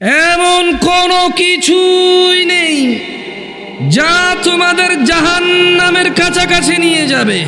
এমন কোনো কিছুই নেই যা তোমাদের জাহান নামের কাছাকাছি নিয়ে যাবে।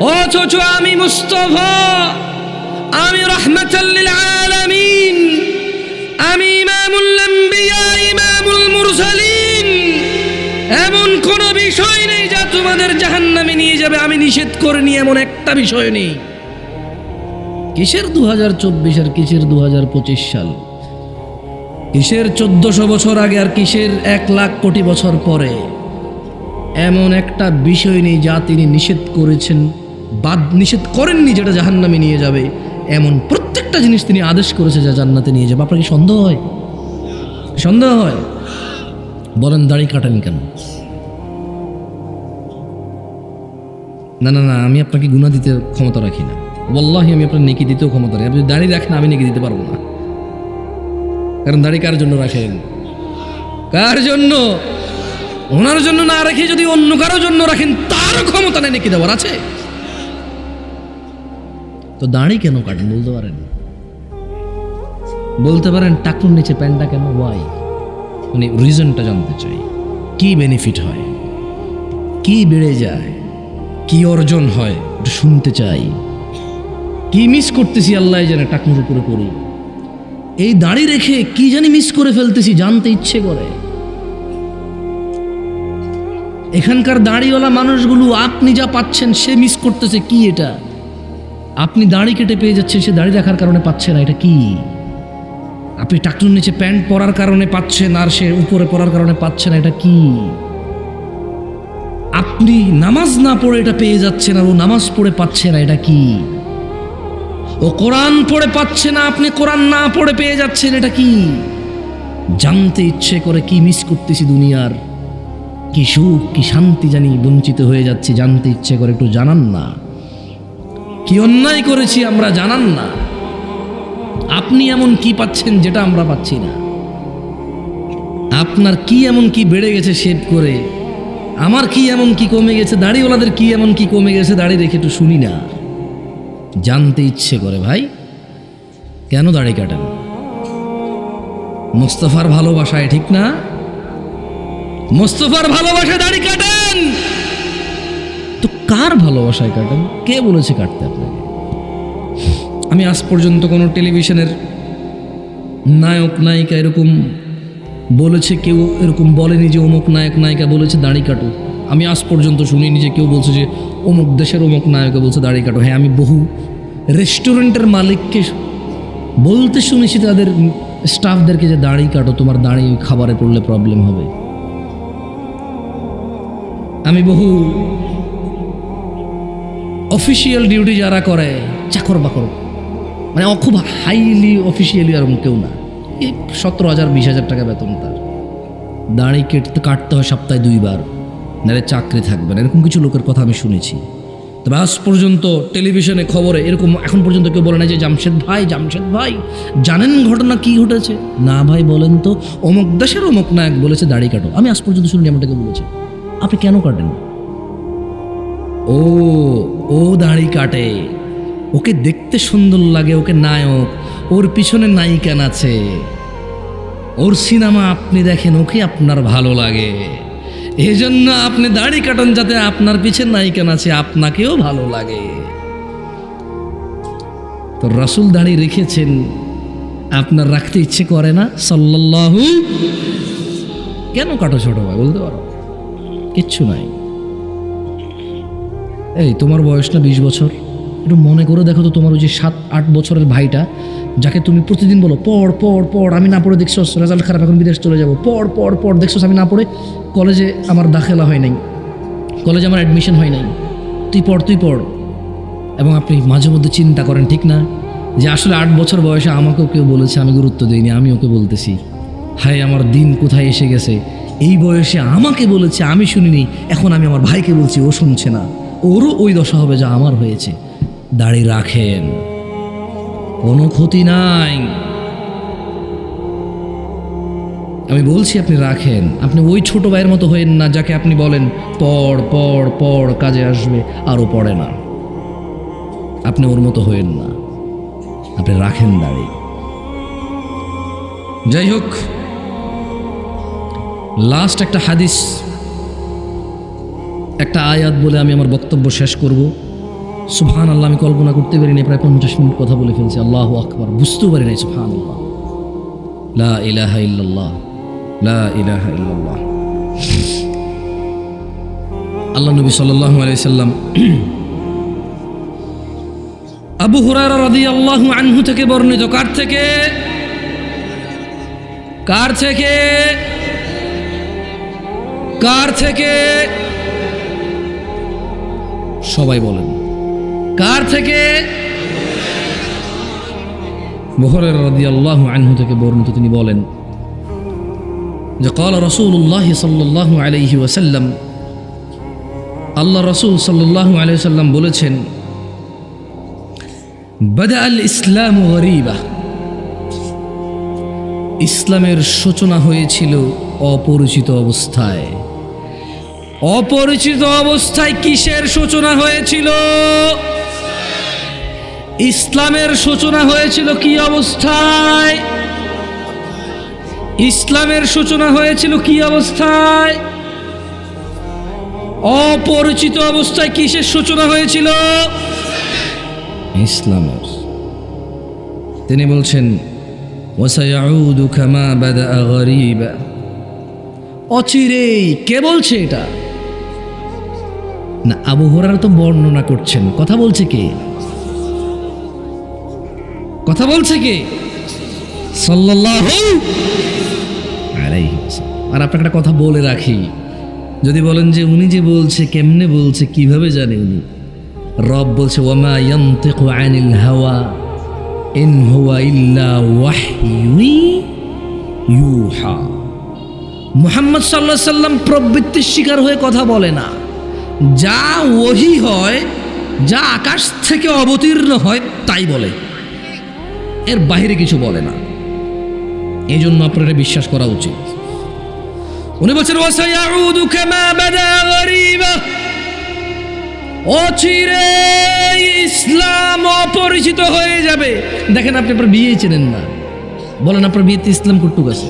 অথচ আমি মুস্তফা, আমি আমি মুরসালিন। এমন কোন বিষয় নেই যা তোমাদের জাহান্নামে নিয়ে যাবে। আমি নিষেধ করিনি, এমন একটা বিষয় নেই। কিসের দু হাজার চব্বিশ আর কিসের দু হাজার পঁচিশ সাল? কিসের চোদ্দশো বছর আগে আর কিসের এক লাখ কোটি বছর পরে? এমন একটা বিষয় নেই যা তিনি নিষেধ করেছেন, বাদ, নিষেধ করেননি যেটা জাহান্নামে নিয়ে যাবে, এমন প্রত্যেকটা জিনিস তিনি আদেশ করেছে যা জান্নাতে নিয়ে যাবে। আপনার কি সন্দেহ হয়? সন্দেহ হয়? বলেন, দাড়ি কাটেন কেন? না না না, আমি আপনাকে গুণা দিতে ক্ষমতা রাখি না। বল্লাহি আমি আপনার নেকি দিতেও ক্ষমতা রাখি আপনি দাড়ি রাখেন, আমি নেকি দিতে পারব না। কারণ দাড়ি কার জন্য রাখেন? কার জন্য? ওনার জন্য না রেখে যদি অন্য কারোর জন্য রাখেন, তার ক্ষমতা নেই নেকি দেওয়ার, আছে? তো দাড়ি কেন কাটেন, বলতে পারেন? বলতে পারেন, টাকুর নিচে প্যান্টটা কেন? ওয়াই মানে রিজনটা জানতে চাই। কি বেনিফিট হয়? কি বেড়ে যায়? কি অর্জন হয়? শুনতে চাই। কি মিস করতেছি আল্লাহ জানে টাকুর উপরে করি এই দাড়ি রেখে কি জানি মিস করে ফেলতেছি, জানতে ইচ্ছে করে। এখানকার দাড়িওয়ালা মানুষগুলো আপনি যা পাচ্ছেন, সে মিস করতেছে কি এটা? আপনি দাড়ি কেটে পেয়ে যাচ্ছেন, সে দাড়ি রাখার কারণে পাচ্ছে না, এটা কি? আপনি টাকটুর নিচে প্যান্ট পরার কারণে পাচ্ছেন আর সে উপরে পরার কারণে পাচ্ছে না, এটা কি? আপনি নামাজ না পড়ে এটা পেয়ে যাচ্ছেন আর ও নামাজ পড়ে পাচ্ছে না, এটা কি? ও কোরআন পড়ে পাচ্ছে না, আপনি কোরআন না পড়ে পেয়ে যাচ্ছেন, এটা কি? জানতে ইচ্ছে করে কি মিস করতেছি দুনিয়ার? কি সুখ, কি শান্তি জানি বঞ্চিত হয়ে যাচ্ছি, জানতে ইচ্ছে করে একটু জানান না। কি অন্যায় করেছি আমরা জানান না। আপনি এমন কি পাচ্ছেন যেটা আমরা পাচ্ছি না। আপনার কি এমন কি বেড়ে গেছে শেভ করে? আমার কি এমন কি কমে গেছে? দাড়িওয়ালাদের কি এমন কি কমে গেছে? দাড়ি রেখে একটু শুনি না। জানতে ইচ্ছে করে ভাই। কেন দাড়ি কাটেন? মোস্তফার ভালোবাসায়, ঠিক না? মোস্তফার ভালোবাসায় দাড়ি কাটেন! তো কার ভালোবাসায় কাটেন? কে বলেছে কাটতে আপনাকে? আমি আজ পর্যন্ত কোনো টেলিভিশনের নায়ক, নায়িকা এরকম বলেছে, কেউ এরকম বলেনি যে অমুক নায়ক, নায়িকা বলেছে দাড়ি কাটো আমি আজ পর্যন্ত শুনিনি যে কেউ বলছে যে অমুক দেশের অমুক নায়িকা বলছে দাড়ি কাটো। হ্যাঁ আমি বহু রেস্টুরেন্টের মালিককে বলতে শুনেছি তাদের স্টাফদেরকে যে দাড়ি কাটো, তোমার দাড়ি খাবারে পড়লে প্রবলেম হবে। আমি বহু অফিসিয়াল ডিউটি যারা করে, চাকর বাকর মানে খুব হাইলি অফিসিয়ালি আর কেউ না। সতেরো হাজার, বিশ হাজার টাকা বেতন তার। দাঁড়ি কেটতে কাটতে হয় সপ্তাহে দুইবার। নাহলে চাকরি থাকবে না। এরকম কিছু লোকের কথা আমি শুনেছি। তবে আজ পর্যন্ত টেলিভিশনে খবরে এরকম এখন পর্যন্ত কেউ বলে না যে জামশেদ ভাই জামশেদ ভাই, জানেন ঘটনা কি ঘটেছে? না ভাই, বলেন তো। অমুক দেশের অমুক নায়ক বলেছে, দাড়ি কাটো। আমি আজ পর্যন্ত শুনিনি এমনটাকে বলেছে। আপনি কেন কাটেন? ও ও দাড়ি কাটে। ওকে দেখতে সুন্দর লাগে, ওকে নায়ক। ওর পিছনে নায়িকা আছে ওর সিনেমা আপনি দেখেন, ওকে আপনার ভালো লাগে। এই জন্য আপনি দাড়ি কাটান যাতে আপনার পিছনে নায়িকা আছে আপনাকেও ভালো লাগে। তো রাসুল দাড়ি রেখেছেন, আপনার রাখতে ইচ্ছে করে না? সাল্লাল্লাহু কেন কাটো ছোট ভাই, বলতে পারো? কিচ্ছু নাই। এই, তোমার বয়স না বিশ বছর? একটু মনে করে দেখো তো তোমার ওই যে সাত, আট বছরের ভাইটা যাকে তুমি প্রতিদিন বলো, পড় পড় পড়, আমি না পড়ে দেখছ রেজাল্ট খারাপ, এখন বিদেশ চলে যাব। পড় পড় পড় দেখছ আমি না পড়ে কলেজে আমার দাখেলা হয় নাই কলেজে আমার অ্যাডমিশন হয় নাই। তুই পড় তুই পড়। এবং আপনি মাঝে মধ্যে চিন্তা করেন, ঠিক না? যে আসলে আট বছর বয়সে আমাকেও কেউ বলেছে, আমি গুরুত্ব দিইনি, আমি ওকে বলতেছি। হায়, আমার দিন কোথায় এসে গেছে? এই বয়সে আমাকে বলেছে, আমি শুনিনি, এখন আমি আমার ভাইকে বলছি, ও শুনছে না। ওরও ওই দশা হবে যা আমার হয়েছে। দাড়ি রাখেন। কোনো ক্ষতি নাই। আমি বলছি, আপনি রাখেন। আপনি ওই ছোট ভাইয়ের মতো হয়েন না, যাকে আপনি বলেন, পড় পড় পড়, কাজে আসবে, আরও পড়ে না। আপনি ওর মতো হয়েন না। আপনি রাখেন দাড়ি। যাই হোক লাস্ট একটা হাদিস, একটা আয়াত বলে আমি আমার বক্তব্য শেষ করব। সুবহান আল্লাহ আমি কল্পনা করতে পারি পারিনি প্রায় পঞ্চাশ মিনিট কথা বলে ফেলছি। আল্লাহ আকবার, বুঝতেও পারি নাই সুবহান আল্লাহ লা ইলাহা ইল্লাল্লাহ, লা ইলাহা ইল্লাল্লাহ। আল্লাহ নবী সাল্লাল্লাহু আলাইহি সাল্লাম আবু হুরায়রা রাদিয়াল্লাহু আনহু থেকে বর্ণিত, কার থেকে? কার থেকে? কার থেকে? সবাই বলেন। কার থেকে? বহরের রদি আল্লাহ আনহু থেকে বর্ণিত তিনি বলেন যে, কল রসুল্লাহ সাল্লাহ আলহি ওসাল্লাম আল্লাহ রসুল সাল্লাহ আলহি সাল্লাম বলেছেন বদা আল ইসলাম গরিবা। ইসলামের সূচনা হয়েছিল অপরিচিত অবস্থায়। অপরিচিত অবস্থায় কিসের সূচনা হয়েছিল? ইসলামের সূচনা হয়েছিল কি অবস্থায়? ইসলামের সূচনা হয়েছিল কি অবস্থায়? অপরিচিত অবস্থায় কিসের সূচনা হয়েছিল? ইসলামের। তিনি বলছেন গরিবা। অচিরেই কে বলছে এটা? না, আবু হুরায়রা তো বর্ণনা করছেন। কথা বলছে কে? কথা বলছে কে? আর আপনাকে একটা কথা বলে রাখি। যদি বলেন যে উনি যে বলছে, কেমনে বলছে, কীভাবে জানে উনি? রব বলছে ইয়ান্তিকু আনিল হাওয়া মুহাম্মদ সাল্লাহ সাল্লাম প্রবৃত্তির শিকার হয়ে কথা বলে না। যা ওহি হয়, যা আকাশ থেকে অবতীর্ণ হয়, তাই বলে। এর বাইরে কিছু বলে না। এই জন্য আপনার বিশ্বাস করা উচিত। উনি বলছেন অচিরে ইসলাম অপরিচিত হয়ে যাবে। দেখেন, আপনি আপনার বিয়ে চেনেন না। বলেন, আপনার বিয়েতে ইসলাম কটুক আছে?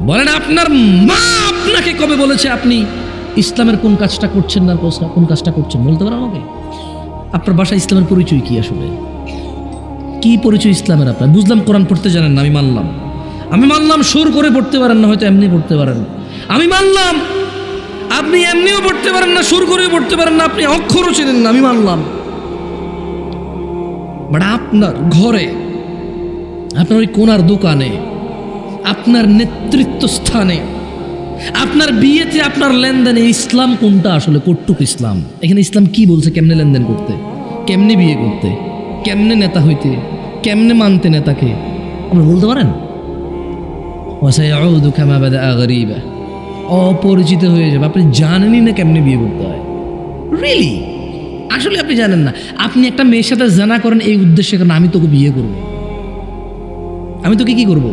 বলেন, আপনার মা আপনাকে কবে বলেছে আপনি ইসলামের কোন কাজটা করছেন না কোন- কোন কাজটা করছেন? বলতে পারেন আমাকে। আপনার বাসায় ইসলামের পরিচয় কি আসলে? কি পরিচয় ইসলামের আপনার? বুঝলাম কোরআন পড়তে জানেন না, আমি মানলাম। আমি মানলাম সুর করে পড়তে পারেন না, হয়তো এমনি পড়তে পারেন। আমি মানলাম, আপনি এমনিও পড়তে পারেন না, সুর করেও পড়তে পারেন না, আপনি অক্ষরও চেনেন না, আমি মানলাম। বাট আপনার ঘরে, আপনার ওই কোনার দোকানে, আপনার নেতৃত্ব স্থানে, আপনার বিয়েতে, আপনার লেনদেনে ইসলাম কোনটা আসলে কটুক ইসলাম? এখানে ইসলাম কি বলছে? কেমনে লেনদেন করতে? কেমনে বিয়ে করতে? কেমনে নেতা হইতে কেমনে মানতে নেতাকে? আপনি বলতে পারেন? গরিবা। অপরিচিত হয়ে যাবে। আপনি জানেনই না কেমনে বিয়ে করতে হয়। রিয়েলি আসলে আপনি জানেন না। আপনি একটা মেয়ের সাথে জানা করেন এই উদ্দেশ্যে কারণ আমি তোকে বিয়ে করব। আমি তোকে কি করব?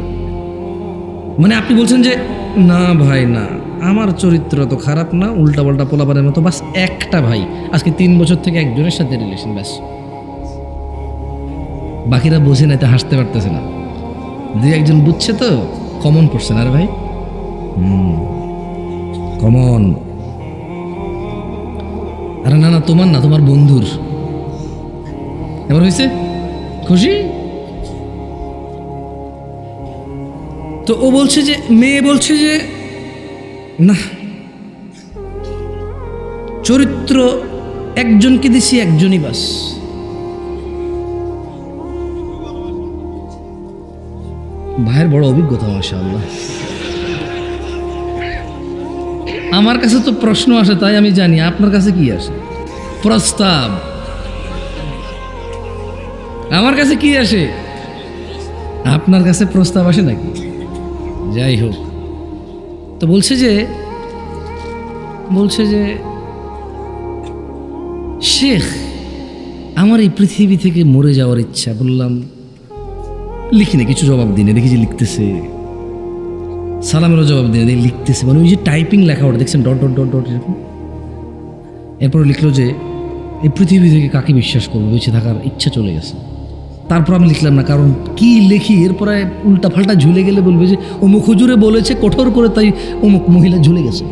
মানে আপনি বলছেন যে না ভাই না। আমার চরিত্র তো খারাপ না। উল্টা পাল্টা পোলাপানের মতো। বাস একটা ভাই। আজকে তিন বছর থেকে একজনের সাথে রিলেশন ব্যাস। বাকিরা বোঝে না এতে হাসতে পারতেছে না। দুই একজন বুঝছে তো কমন পড়ছে না ভাই? কমন আরে না না তোমার না তোমার বন্ধুর। এবার হয়েছে খুশি? তো ও বলছে যে মেয়ে বলছে যে না চরিত্র একজনকে দিছি একজনই বাস। ভাইয়ের বড় অভিজ্ঞতা আল্লাহ আমার কাছে তো প্রশ্ন আসে, তাই আমি জানি। আপনার কাছে কি আসে? প্রস্তাব। আমার কাছে কি আসে? আপনার কাছে প্রস্তাব আসে নাকি? যাই হোক। তো বলছে যে বলছে যে, শেখ, আমার এই পৃথিবী থেকে মরে যাওয়ার ইচ্ছা। বললাম লিখি না কিছু জবাব দিনে দেখি যে লিখতেছে। সালামেরও জবাব দিয়ে দিয়ে লিখতেছে। মানে ওই যে টাইপিং লেখা ওটা, দেখছেন? ডট ডট ডট ডট এরকম। এরপর লিখলো যে, এই পৃথিবী থেকে কাকে বিশ্বাস করব? বেঁচে থাকার ইচ্ছা চলে গেছে। তারপর আমি লিখলাম না, কারণ কি লিখি? এরপরে উল্টা ফাল্টা ঝুলে গেলে বলবে যে, অমুক হুজুরে বলেছে, কঠোর করে তাই অমুক মহিলা ঝুলে গেছে।